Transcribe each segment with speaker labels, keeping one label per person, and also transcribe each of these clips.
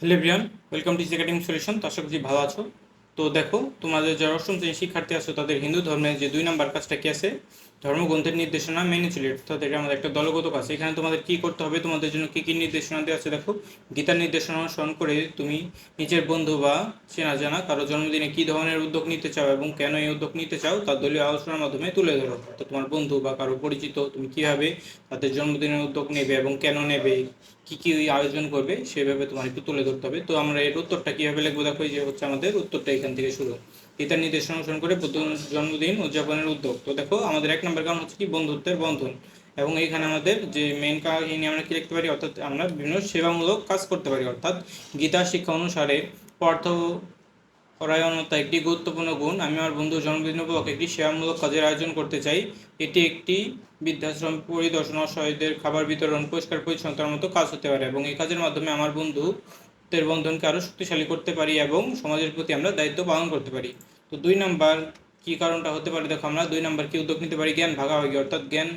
Speaker 1: Hello everyone welcome to academic solution তো আশা করছি ভালো আছো। তো দেখো, তোমাদের যারা অষ্টম শ্রেণির শিক্ষার্থী আছো, তাদের হিন্দু ধর্মের যে দুই নাম্বার কাজটা কি আছে? ধর্মগ্রন্থের নির্দেশনা মেনে চলে, অর্থাৎ এটা আমাদের একটা দলগত কাজ। এখানে তোমাদের কি করতে হবে, তোমাদের জন্য কি কি নির্দেশনা দেওয়া আছে দেখো। গীতার নির্দেশনা অনুসরণ করে তুমি নিজের বন্ধু বা চেনা জানা কারও জন্মদিনে কি ধরনের উদ্যোগ নিতে চাও এবং কেন এই উদ্যোগ নিতে চাও, তার দলীয় আলোচনার মাধ্যমে তুলে ধরো। তো তোমার বন্ধু বা কারও পরিচিত তুমি কীভাবে তাদের জন্মদিনের উদ্যোগ নেবে এবং কেন নেবে, কি কি আয়োজন করবে, সেভাবে তোমার একটু তুলে ধরতে হবে। তো আমরা এর উত্তরটা কীভাবে লিখব দেখো যে হচ্ছে আমাদের উত্তরটা এখান থেকে শুরু। গীতার নির্দেশনা অনুসরণ করে জন্মদিন উদযাপনের উদ্যোগ। তো দেখো, আমাদের এক নম্বর কারণ হচ্ছে কি, বন্ধুত্বের বন্ধন। এবং এখানে আমাদের যে মেন কাহিনী আমরা কি লিখতে পারি, অর্থাৎ আমরা বিভিন্ন সেবামূলক কাজ করতে পারি। অর্থাৎ গীতা শিক্ষা অনুসারে পার্থ পরায়ণতা একটি গুরুত্বপূর্ণ গুণ। আমি আমার বন্ধুর জন্মদিন উপলক্ষে একটি সেবামূলক কাজের আয়োজন করতে চাই। এটি একটি বৃদ্ধাশ্রম পরিদর্শন, অসহায়দের খাবার বিতরণ, পরিষ্কার পরিচ্ছন্নতার মতো কাজ হতে পারে। এবং এই কাজের মাধ্যমে আমার বন্ধুদের বন্ধনকে আরও শক্তিশালী করতে পারি এবং সমাজের প্রতি আমরা দায়িত্ব পালন করতে পারি। তো দুই নাম্বার কি কারণটা হতে পারে? দেখো আমরা দুই নাম্বার কি উদ্যোগ নিতে পারি? জ্ঞান ভাগাভাগি, অর্থাৎ জ্ঞান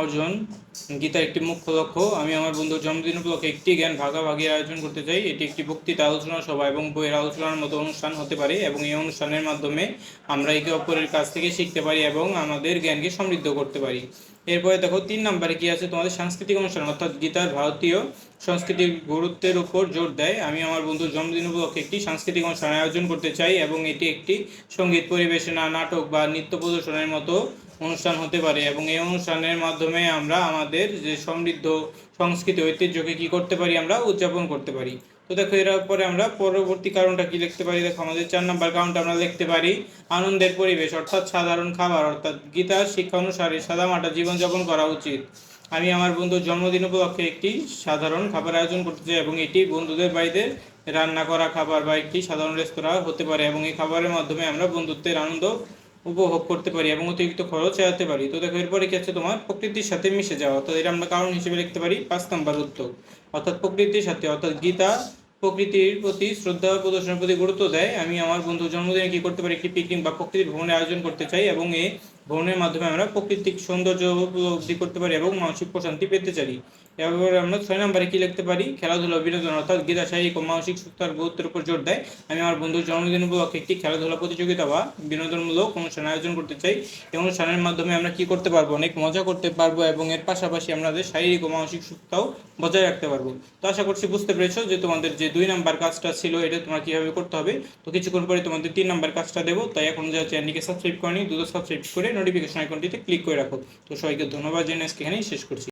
Speaker 1: অর্জন। গীতার একটি মুখ্য লক্ষ্য। আমি আমার বন্ধুর জন্মদিন উপলক্ষে একটি জ্ঞান ভাগাভাগির আয়োজন করতে চাই। এটি একটি বক্তৃতা, আলোচনা সভা এবং বইয়ের আলোচনার মতো অনুষ্ঠান হতে পারে এবং এই অনুষ্ঠানের মাধ্যমে আমরা একে অপরের কাছ থেকে শিখতে পারি এবং আমাদের জ্ঞানকে সমৃদ্ধ করতে পারি। এরপরে দেখো তিন নম্বরে কি আছে? তোমাদের সাংস্কৃতিক অনুষ্ঠান, অর্থাৎ গীতার ভারতীয় সংস্কৃতির গুরুত্বের উপর জোর দেয়। আমি আমার বন্ধুর জন্মদিন উপলক্ষে একটি সাংস্কৃতিক অনুষ্ঠান আয়োজন করতে চাই এবং এটি একটি সংগীত পরিবেশনা নাটক বা নৃত্য প্রদর্শনের মতো অনুষ্ঠান হতে পারে এবং এই অনুষ্ঠানের মাধ্যমে আমরা আমাদের যে সমৃদ্ধ সংস্কৃতি, ঐতিহ্যকে কি করতে পারি আমরা উদযাপন করতে পারি। তো দেখো, এর পরে আমরা পরবর্তী কারণটা কি লিখতে পারি? দেখো, আমাদের চার নম্বর কারণটা আমরা লিখতে পারি। আনন্দের পরিবেশ, অর্থাৎ সাধারণ খাবার, অর্থাৎ গীতার শিক্ষা অনুসারে সাদামাটা জীবনযাপন করা উচিত। আমি আমার বন্ধুর জন্মদিন উপলক্ষে একটি সাধারণ খাবার আয়োজন করতে চাই এবং এটি বন্ধুদের বাড়িতে রান্না করা খাবার বা একটি সাধারণ রেস্তোরাঁ হতে পারে এবং এই খাবারের মাধ্যমে আমরা বন্ধুত্বের আনন্দ উপভোগ করতে পারি এবং অতিরিক্ত খরচ এড়াতে পারি। তো দেখো, এরপরে কি আছে তোমার প্রকৃতির সাথে মিশে যাওয়া। অর্থাৎ এটা আমরা কারণ হিসেবে লিখতে পারি পাঁচ নম্বর উদ্যোগ অর্থাৎ প্রকৃতির সাথে, অর্থাৎ গীতা প্রকৃতির প্রতি শ্রদ্ধা প্রদর্শনের প্রতি গুরুত্ব দেয়। আমি আমার বন্ধুর জন্মদিনে কি করতে পারি? একটি পিকনিক বা প্রকৃতির ভ্রমণের আয়োজন করতে চাই এবং এই ভ্রমণের মাধ্যমে আমরা প্রাকৃতিক সৌন্দর্য উপলব্ধি করতে পারি এবং মানসিক প্রশান্তি পেতে চাই। এবার আমরা ছয় নম্বরে কি লিখতে পারি? খেলাধুলা বিনোদন, অর্থাৎ গীতা শারীরিক ও মানসিক সুস্থতার গুরুত্বের উপর জোর দেয়। আমি আমার বন্ধুর জন্মদিন উপলক্ষে একটি খেলাধুলা প্রতিযোগিতা বা বিনোদনমূলক অনুষ্ঠান আয়োজন করতে চাই। এই অনুষ্ঠানের মাধ্যমে আমরা কি করতে পারব? অনেক মজা করতে পারব এবং এর পাশাপাশি আমাদের শারীরিক ও মানসিক সুস্থতাও বজায় রাখতে পারব। তো আশা করছি বুঝতে পেরেছ যে তোমাদের যে দুই নাম্বার কাজটা ছিল, এটা তোমরা কীভাবে করতে হবে? তো কিছুক্ষণ পরে তোমাদের তিন নাম্বার কাজটা দেবো। তাই এখন যা চ্যানেলটিকে সাবস্ক্রাইব করেনি, দ্রুত সাবস্ক্রাইব করে নোটিফিকেশন আইকনটিতে ক্লিক করে রাখো। তো সবাইকে ধন্যবাদ জেনে এখানেই শেষ করছি।